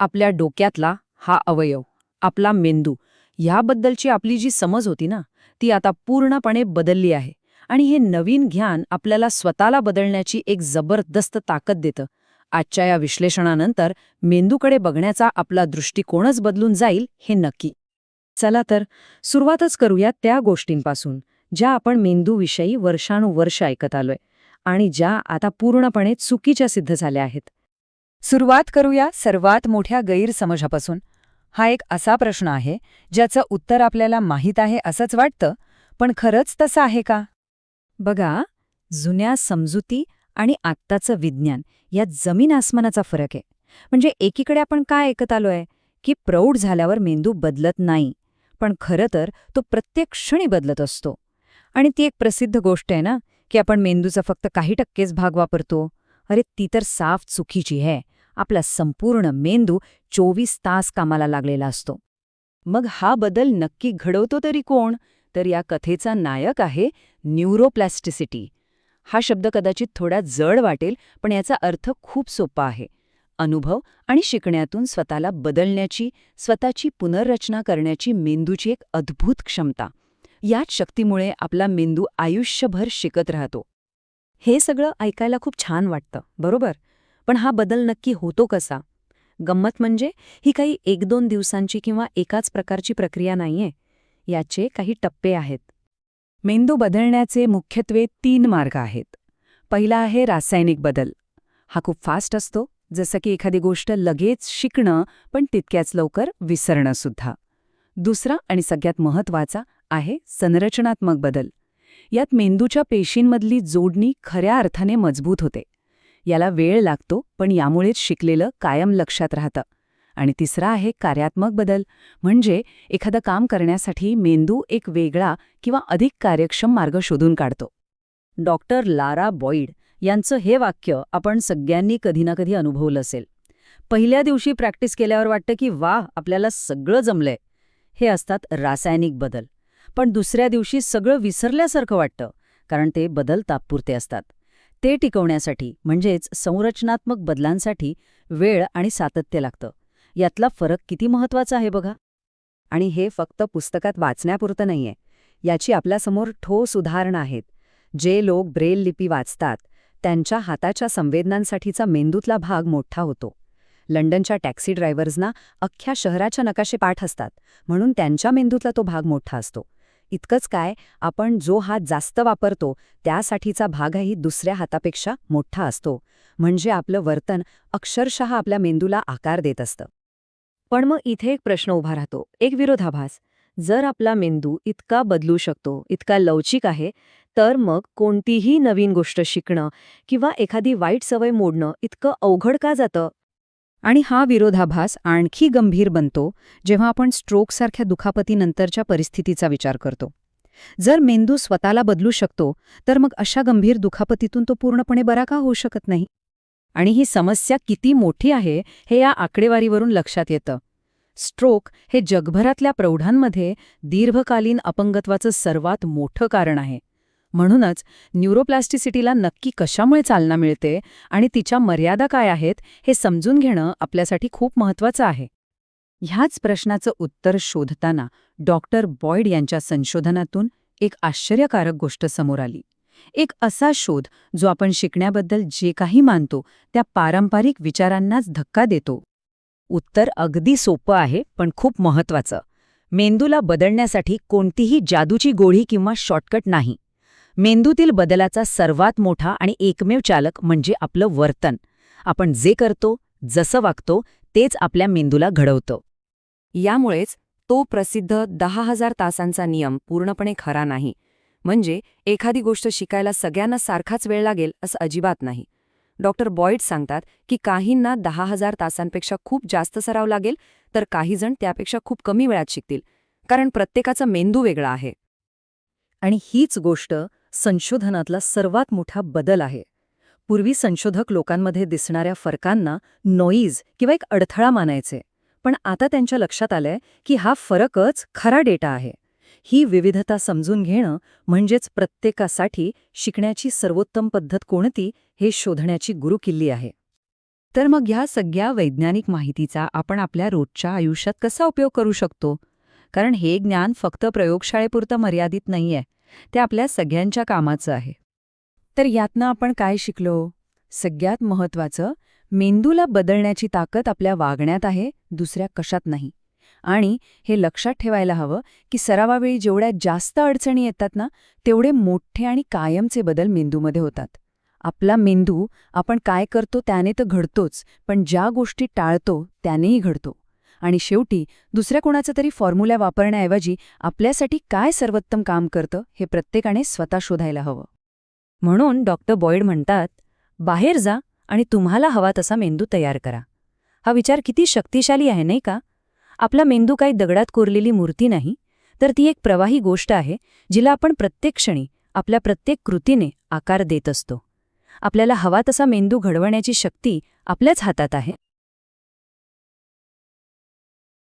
आपल्या डोक्यातला हा अवयव आपला मेंदू ह्याबद्दलची आपली जी समज होती ना ती आता पूर्णपणे बदलली आहे. आणि हे नवीन ज्ञान आपल्याला स्वतःला बदलण्याची एक जबरदस्त ताकद देतं. आजच्या या विश्लेषणानंतर मेंदूकडे बघण्याचा आपला दृष्टिकोनच बदलून जाईल हे नक्की. चला तर सुरुवातच करूया त्या गोष्टींपासून ज्या आपण मेंदूविषयी वर्षानुवर्ष ऐकत आलोय आणि ज्या आता पूर्णपणे चुकीच्या सिद्ध झाल्या आहेत. सुरुवात करूया सर्वात मोठ्या गैरसमजापासून. हा एक असा प्रश्न आहे ज्याचं उत्तर आपल्याला माहीत आहे असंच वाटतं पण खरंच तसं आहे का? बघा जुन्या समजुती आणि आत्ताचं विज्ञान यात जमीन आसमानाचा फरक आहे. म्हणजे एकीकडे आपण काय ऐकत आलोय? की प्रौढ झाल्यावर मेंदू बदलत नाही पण खरं तर तो प्रत्येक क्षणी बदलत असतो. आणि ती एक प्रसिद्ध गोष्ट आहे ना की आपण मेंदूचा फक्त काही टक्केच भाग वापरतो. अरे ती तर साफ चुकीची आहे आपला संपूर्ण मेंदू चोवीस तास कामाला लागलेला असतो. मग हा बदल नक्की घडवतो तरी कोण? तर या कथेचा नायक आहे न्यूरोप्लॅस्टिसिटी. हा शब्द कदाचित थोडा जड वाटेल पण याचा अर्थ खूप सोपा आहे. अनुभव आणि शिकण्यातून स्वतःला बदलण्याची स्वतःची पुनर्रचना करण्याची मेंदूची एक अद्भुत क्षमता. याच शक्तीमुळे आपला मेंदू आयुष्यभर शिकत राहतो. हे सगळं ऐकायला खूप छान वाटतं बरोबर? पण हा बदल नक्की होतो कसा? गंमत म्हणजे ही काही एक दोन दिवसांची किंवा एकाच प्रकारची प्रक्रिया नाहीये. याचे काही टप्पे आहेत. मेंदू बदलण्याचे मुख्यत्वे तीन मार्ग आहेत. पहिला आहे रासायनिक बदल. हा खूप फास्ट असतो जसं की एखादी गोष्ट लगेच शिकणं पण तितक्याच लवकर विसरणं सुद्धा. दुसरा आणि सगळ्यात महत्त्वाचा आहे संरचनात्मक बदल. यात मेंदूच्या पेशींमधली जोडणी खऱ्या अर्थाने मजबूत होते. याला वेळ लागतो पण यामुळेच शिकलेलं कायम लक्षात राहतं. आणि तिसरा आहे कार्यात्मक बदल. म्हणजे एखादं काम करण्यासाठी मेंदू एक वेगळा किंवा अधिक कार्यक्षम मार्ग शोधून काढतो. डॉक्टर लारा बॉईड यांचं हे वाक्य आपण सगळ्यांनी कधी ना कधी अनुभवलं असेल. पहिल्या दिवशी प्रॅक्टिस केल्यावर वाटतं की वा आपल्याला सगळं जमलंय. हे असतात रासायनिक बदल. पण दुसऱ्या दिवशी सगळं विसरल्यासारखं वाटतं कारण ते बदल तात्पुरते असतात. ते टिकवण्यासाठी म्हणजेच संरचनात्मक बदलांसाठी वेळ आणि सातत्य लागतं. यातला फरक किती महत्त्वाचा आहे बघा? आणि हे फक्त पुस्तकात वाचण्यापुरतं नाहीये. याची आपल्यासमोर ठोस उदाहरणं आहेत जे लोक ब्रेल लिपी वाचतात. त्यांच्या हाताच्या संवेदनांसाठीचा मेंदूतला भाग मोठा होतो. लंडनच्या टॅक्सी ड्रायव्हर्सना अख्ख्या शहराच्या नकाशे पाठ असतात म्हणून त्यांच्या मेंदूतला तो भाग मोठा असतो. इतकंच काय आपण जो हात जास्त वापरतो त्यासाठीचा भागही दुसऱ्या हातापेक्षा मोठा असतो. म्हणजे आपलं वर्तन अक्षरशः आपल्या मेंदूला आकार देत असतं. पण मग इथे एक प्रश्न उभा राहतो. एक विरोधाभास. जर आपला मेंदू इतका बदलू शकतो इतका लवचिक आहे तर मग कोणतीही नवीन गोष्ट शिकणं किंवा एखादी वाईट सवय मोडणं इतकं अवघड का जातं? आणि हा विरोधाभास आणखी गंभीर बनतो जेव्हा आपण स्ट्रोकसारख्या दुखापतीनंतरच्या परिस्थितीचा विचार करतो. जर मेंदू स्वतःला बदलू शकतो तर मग अशा गंभीर दुखापतीतून तो पूर्णपणे बरा का होऊ शकत नाही? आणि ही समस्या किती मोठी आहे हे या आकडेवारीवरून लक्षात येतं. स्ट्रोक हे जगभरातल्या प्रौढांमध्ये दीर्घकालीन अपंगत्वाचं सर्वात मोठं कारण आहे. म्हणूनच न्यूरोप्लास्टिसिटीला नक्की कशामुळे चालना मिळते आणि तिच्या मर्यादा काय आहेत हे समजून घेणं आपल्यासाठी खूप महत्वाचं आहे. ह्याच प्रश्नाचं उत्तर शोधताना डॉक्टर बॉयड यांच्या संशोधनातून एक आश्चर्यकारक गोष्ट समोर आली. एक असा शोध जो आपण शिकण्याबद्दल जे काही मानतो त्या पारंपरिक विचारांनाच धक्का देतो. उत्तर अगदी सोपं आहे पण खूप महत्वाचं मेंदूला बदलण्यासाठी कोणतीही जादूची गोळी किंवा शॉर्टकट नाही. मेंदूतील बदलाचा सर्वात मोठा आणि एकमेव चालक म्हणजे आपलं वर्तन. आपण जे करतो जसं वागतो तेच आपल्या मेंदूला घडवतं. यामुळेच तो प्रसिद्ध दहा हजार तासांचा नियम पूर्णपणे खरा नाही. म्हणजे एखादी गोष्ट शिकायला सगळ्यांना सारखाच वेळ लागेल असं अजिबात नाही. डॉक्टर बॉईड सांगतात की काहींना दहा हजार तासांपेक्षा खूप जास्त सराव लागेल तर काहीजण त्यापेक्षा खूप कमी वेळात शिकतील कारण प्रत्येकाचा मेंदू वेगळा आहे. आणि हीच गोष्ट संशोधनातला सर्वात मोठा बदल आहे. पूर्वी संशोधक लोकांमध्ये दिसणाऱ्या फरकांना नॉईज किंवा एक अडथळा मानायचे. पण आता त्यांच्या लक्षात आलंय की हा फरकच खरा डेटा आहे. ही विविधता समजून घेणं म्हणजेच प्रत्येकासाठी शिकण्याची सर्वोत्तम पद्धत कोणती हे शोधण्याची गुरुकिल्ली आहे. तर मग ह्या सगळ्या वैज्ञानिक माहितीचा आपण आपल्या रोजच्या आयुष्यात कसा उपयोग करू शकतो? कारण हे ज्ञान फक्त प्रयोगशाळेपुरतं मर्यादित नाहीये. ते आपल्या सगळ्यांच्या कामाचं आहे. तर यातनं आपण काय शिकलो? सगळ्यात महत्वाचं मेंदूला बदलण्याची ताकद आपल्या वागण्यात आहे दुसऱ्या कशात नाही. आणि हे लक्षात ठेवायला हवं की सरावावेळी जेवढ्या जास्त अडचणी येतात ना तेवढे मोठे आणि कायमचे बदल मेंदूमध्ये होतात. आपला मेंदू आपण काय करतो त्याने तर घडतोच पण ज्या गोष्टी टाळतो त्यानेही घडतो. आणि शेवटी दुसऱ्या कोणाचा तरी फॉर्म्युला वापरण्याऐवजी आपल्यासाठी काय सर्वोत्तम काम करतं हे प्रत्येकाने स्वतः शोधायला हवं. म्हणून डॉक्टर बॉईड म्हणतात बाहेर जा आणि तुम्हाला हवा तसा मेंदू तयार करा. हा विचार किती शक्तिशाली आहे नाही का? आपला मेंदू काही दगडात कोरलेली मूर्ती नाही तर ती एक प्रवाही गोष्ट आहे जिला आपण प्रत्येक क्षणी आपल्या प्रत्येक कृतीने आकार देत असतो. आपल्याला हवा तसा मेंदू घडवण्याची शक्ती आपल्याच हातात आहे.